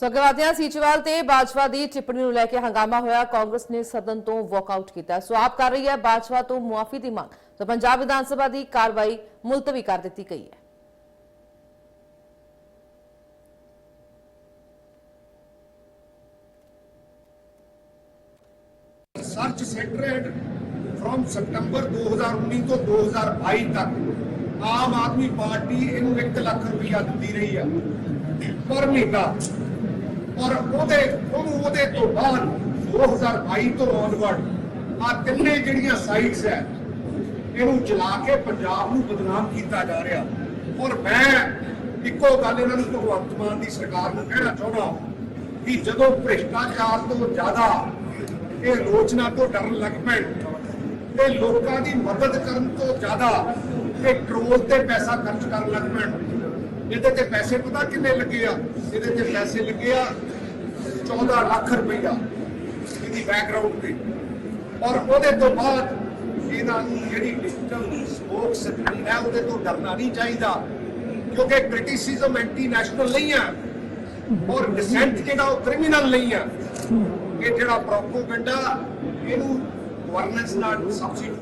ਸੋ ਅੱਗੇ ਵਧਦੇ ਸੀਚੇਵਾਲ ਤੇ ਬਾਜਵਾ ਦੀ ਟਿੱਪਣੀ ਨੂੰ ਲੈ ਕੇ ਹੰਗਾਮਾ ਹੋਇਆ। ਕਾਂਗਰਸ ਨੇ ਸਦਨ ਤੋਂ ਵਾਕਆਊਟ ਕੀਤਾ। ਸੋ ਆਪ ਕਰ ਰਹੀ ਹੈ ਬਾਜਵਾ ਤੋਂ ਮੁਆਫੀ ਦੀ ਮੰਗ। ਸੋ ਪੰਜਾਬ ਵਿਧਾਨ ਸਭਾ ਦੀ ਕਾਰਵਾਈ ਮੁਲਤਵੀ ਕਰ ਦਿੱਤੀ ਗਈ ਹੈ। ਸਰਚ ਸੈਕਟਰੇਟ ਫਰੋਮ ਸਤੰਬਰ 2019 ਤੋਂ 2022 ਤੱਕ ਆਮ ਆਦਮੀ ਪਾਰਟੀ ਇਹਨੂੰ 1 ਲੱਖ ਰੁਪਇਆ ਦਿੰਦੀ ਰਹੀ ਆ ਪਰ ਮਹੀਨਾ ਔਰ ਉਹਦੇ, ਉਹਨੂੰ ਉਹਦੇ ਤੋਂ ਬਾਅਦ 2022 ਤੋਂ ਔਨਵਰਡ ਆ ਤਿੰਨੇ ਜਿਹੜੀਆਂ ਸਾਈਟਸ ਹੈ, ਇਹਨੂੰ ਚਲਾ ਕੇ ਪੰਜਾਬ ਨੂੰ ਬਦਨਾਮ ਕੀਤਾ ਜਾ ਰਿਹਾ। ਔਰ ਮੈਂ ਇੱਕੋ ਗੱਲ ਇਹਨਾਂ ਨੂੰ ਭਗਵੰਤ ਮਾਨ ਦੀ ਸਰਕਾਰ ਨੂੰ ਕਹਿਣਾ ਚਾਹੁੰਦਾ ਕਿ ਜਦੋਂ ਭ੍ਰਿਸ਼ਟਾਚਾਰ ਤੋਂ ਜ਼ਿਆਦਾ ਇਹ ਆਲੋਚਨਾ ਤੋਂ ਡਰਨ ਲੱਗ ਪੈਣ ਤੇ ਲੋਕਾਂ ਦੀ ਮਦਦ ਕਰਨ ਤੋਂ ਜ਼ਿਆਦਾ ਇਹ ਟਰੋਲ ਤੇ ਪੈਸਾ ਖਰਚ ਕਰਨ ਲੱਗ ਪੈਣ ਇਹਦੇ ਤੇ ਪੈਸੇ ਪਤਾ ਕਿੰਨੇ ਲੱਗੇ ਆ? ਇਹਦੇ ਤੇ ਪੈਸੇ ਲੱਗੇ ਆ 14 ਲੱਖ ਰੁਪਈਆ ਇਹਦੀ ਬੈਕਗ੍ਰਾਉਂਡ ਤੇ। ਔਰ ਉਹਦੇ ਤੋਂ ਬਾਅਦ ਇਹਨਾਂ ਜਿਹੜੀ ਡਿਜੀਟਲ ਸਪੋਕ ਸਕਰੀਨ ਹੈ, ਉਹਦੇ ਤੋਂ ਡਰਨਾ ਨਹੀਂ ਚਾਹੀਦਾ, ਕਿਉਂਕਿ ਕ੍ਰਿਟਿਸਿਜ਼ਮ ਐਂਟੀ ਨੈਸ਼ਨਲ ਨਹੀਂ ਆ ਔਰ ਡਿਸੈਂਟ ਜਿਹੜਾ ਉਹ ਕ੍ਰਿਮੀਨਲ ਨਹੀਂ ਆ ਇਹ ਜਿਹੜਾ ਪ੍ਰੋਪੋਗੈਂਡਾ ਇਹਨੂੰ ਗਵਰਨੈਂਸ ਨਾਲ ਸਬਸਿਡੀ